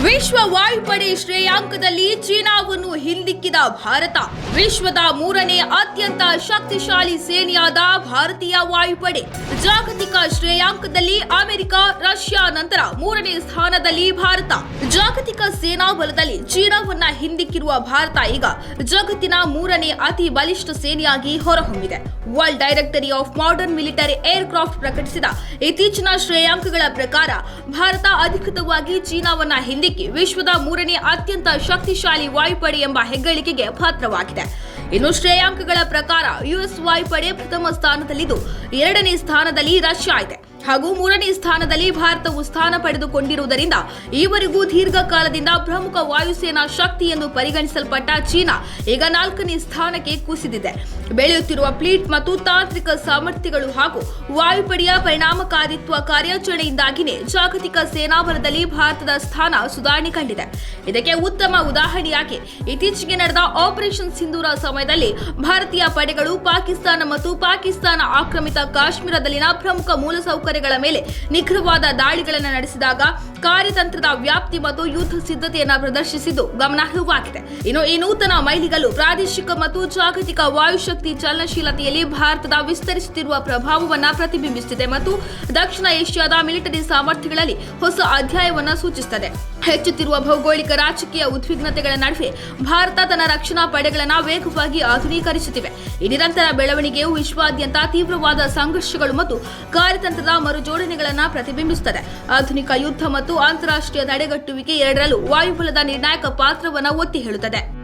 ವಿಶ್ವ ವಾಯುಪಡೆ ಶ್ರೇಯಾಂಕದಲ್ಲಿ ಚೀನಾವನ್ನು ಹಿಂದಿಕ್ಕಿದ ಭಾರತ. ವಿಶ್ವದ ಮೂರನೇ ಅತ್ಯಂತ ಶಕ್ತಿಶಾಲಿ ಸೇನೆಯಾದ ಭಾರತೀಯ ವಾಯುಪಡೆ. ಜಾಗತಿಕ ಶ್ರೇಯಾಂಕದಲ್ಲಿ ಅಮೆರಿಕ, ರಷ್ಯಾ ನಂತರ ಮೂರನೇ ಸ್ಥಾನದಲ್ಲಿ ಭಾರತ. ಜಾಗತಿಕ ಸೇನಾ ಬಲದಲ್ಲಿ ಚೀನಾವನ್ನ ಹಿಂದಿಕ್ಕಿರುವ ಭಾರತ ಈಗ ಜಗತ್ತಿನ ಮೂರನೇ ಅತಿ ಬಲಿಷ್ಠ ಸೇನೆಯಾಗಿ ಹೊರಹೊಮ್ಮಿದೆ. World directory of modern military aircraft ಪ್ರಕಟಿಸಿದ ಇತ್ತೀಚಿನ ಶ್ರೇಯಾಂಕಗಳ ಪ್ರಕಾರ, ಭಾರತ ಅಧಿಕೃತವಾಗಿ ಚೀನಾವನ್ನ ಹಿಂದಿಕ್ಕಿ ವಿಶ್ವದ ಮೂರನೇ ಅತ್ಯಂತ ಶಕ್ತಿಶಾಲಿ ವಾಯುಪಡೆ ಎಂಬ ಹೆಗ್ಗಳಿಕೆಗೆ ಪಾತ್ರವಾಗಿದೆ. ಇನ್ನು ಶ್ರೇಯಾಂಕಗಳ ಪ್ರಕಾರ ಯುಎಸ್ ವಾಯುಪಡೆ ಪ್ರಥಮ ಸ್ಥಾನದಲ್ಲಿದ್ದು, ಎರಡನೇ ಸ್ಥಾನದಲ್ಲಿ ರಷ್ಯಾ ಇದೆ. ಹಾಗೂ ಮೂರನೇ ಸ್ಥಾನದಲ್ಲಿ ಭಾರತವು ಸ್ಥಾನ ಪಡೆದುಕೊಂಡಿರುವುದರಿಂದ ಈವರೆಗೂ ದೀರ್ಘಕಾಲದಿಂದ ಪ್ರಮುಖ ವಾಯುಸೇನಾ ಶಕ್ತಿ ಎಂದು ಪರಿಗಣಿಸಲ್ಪಟ್ಟ ಚೀನಾ ಈಗ ನಾಲ್ಕನೇ ಸ್ಥಾನಕ್ಕೆ ಕುಸಿದಿದೆ. ಬೆಳೆಯುತ್ತಿರುವ ಪ್ಲೀಟ್ ಮತ್ತು ತಾಂತ್ರಿಕ ಸಾಮರ್ಥ್ಯಗಳು ಹಾಗೂ ವಾಯುಪಡೆಯ ಪರಿಣಾಮಕಾರಿತ್ವ ಕಾರ್ಯಾಚರಣೆಯಿಂದಾಗಿಯೇ ಜಾಗತಿಕ ಸೇನಾಬಲದಲ್ಲಿ ಭಾರತದ ಸ್ಥಾನ ಸುಧಾರಣೆ ಕಂಡಿದೆ. ಇದಕ್ಕೆ ಉತ್ತಮ ಉದಾಹರಣೆಯಾಗಿ ಇತ್ತೀಚೆಗೆ ನಡೆದ ಆಪರೇಷನ್ ಸಿಂಧೂರ ಸಮಯದಲ್ಲಿ ಭಾರತೀಯ ಪಡೆಗಳು ಪಾಕಿಸ್ತಾನ ಮತ್ತು ಪಾಕಿಸ್ತಾನ ಆಕ್ರಮಿತ ಕಾಶ್ಮೀರದಲ್ಲಿನ ಪ್ರಮುಖ ಮೂಲಸೌಕರ್ಯಗಳ ಮೇಲೆ ನಿಖರವಾದ ದಾಳಿಗಳನ್ನು ನಡೆಸಿದಾಗ ಕಾರ್ಯತಂತ್ರದ ವ್ಯಾಪ್ತಿ ಮತ್ತು ಯುದ್ಧ ಸಿದ್ಧತೆಯನ್ನು ಪ್ರದರ್ಶಿಸಿದ್ದು ಗಮನಾರ್ಹವಾಗಿದೆ. ಇನ್ನು ಈ ನೂತನ ಮೈಲಿಗಲ್ಲು ಪ್ರಾದೇಶಿಕ ಮತ್ತು ಜಾಗತಿಕ ವಾಯುಶಕ್ತಿ ಚಲನಶೀಲತೆಯಲ್ಲಿ ಭಾರತದ ವಿಸ್ತರಿಸುತ್ತಿರುವ ಪ್ರಭಾವವನ್ನು ಪ್ರತಿಬಿಂಬಿಸುತ್ತಿದೆ ಮತ್ತು ದಕ್ಷಿಣ ಏಷ್ಯಾದ ಮಿಲಿಟರಿ ಸಾಮರ್ಥ್ಯಗಳಲ್ಲಿ ಹೊಸ ಅಧ್ಯಾಯವನ್ನು ಸೂಚಿಸುತ್ತದೆ. ಹೆಚ್ಚುತ್ತಿರುವ ಭೌಗೋಳಿಕ ರಾಜಕೀಯ ಉದ್ವಿಗ್ನತೆಗಳ ನಡುವೆ ಭಾರತ ತನ್ನ ರಕ್ಷಣಾ ಪಡೆಗಳನ್ನು ವೇಗವಾಗಿ ಆಧುನೀಕರಿಸುತ್ತಿವೆ. ಈ ನಿರಂತರ ಬೆಳವಣಿಗೆಯು ವಿಶ್ವಾದ್ಯಂತ ತೀವ್ರವಾದ ಸಂಘರ್ಷಗಳು ಮತ್ತು ಕಾರ್ಯತಂತ್ರದ ಮರುಜೋಡಣೆಗಳನ್ನು ಪ್ರತಿಬಿಂಬಿಸುತ್ತದೆ. ಆಧುನಿಕ ಯುದ್ಧ ಮತ್ತು ಅಂತಾರಾಷ್ಟ್ರೀಯ ತಡೆಗಟ್ಟುವಿಕೆ ಎರಡರಲ್ಲೂ ವಾಯುಬಲದ ನಿರ್ಣಾಯಕ ಪಾತ್ರವನ್ನು ಒತ್ತಿ ಹೇಳುತ್ತದೆ.